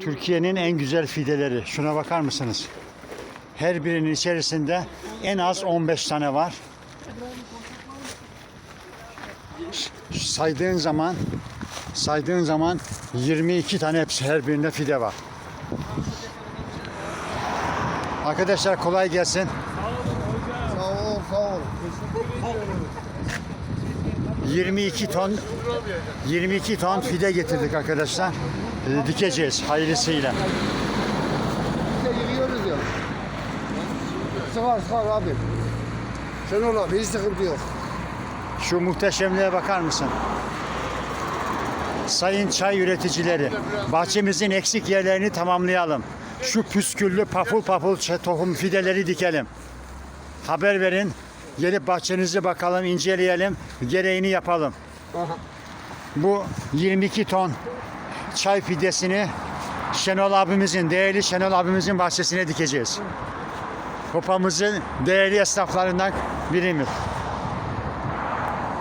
Türkiye'nin en güzel fideleri. Şuna bakar mısınız? Her birinin içerisinde en az 15 tane var. Saydığın zaman saydığın zaman 22 tane hepsi her birinde fide var. Arkadaşlar kolay gelsin. Sağ ol, sağ ol. 22 ton 22 ton fide getirdik arkadaşlar. Ee, Dikeceğiz hayırlısıyla. İşte yığıyoruz ya. Sıkar, sıkar abi. Sen ol abi, hiç sıkıntı yok. Şu muhteşemliğe bakar mısın? Sayın çay üreticileri, bahçemizin eksik yerlerini tamamlayalım. Şu püsküllü papul papul çe- tohum fideleri dikelim. Haber verin. Gelip bahçenizi bakalım, inceleyelim, gereğini yapalım. Bu 22 ton çay fidesini Şenol abimizin, değerli Şenol abimizin bahçesine dikeceğiz. Kopamızın değerli esnaflarından birimiz.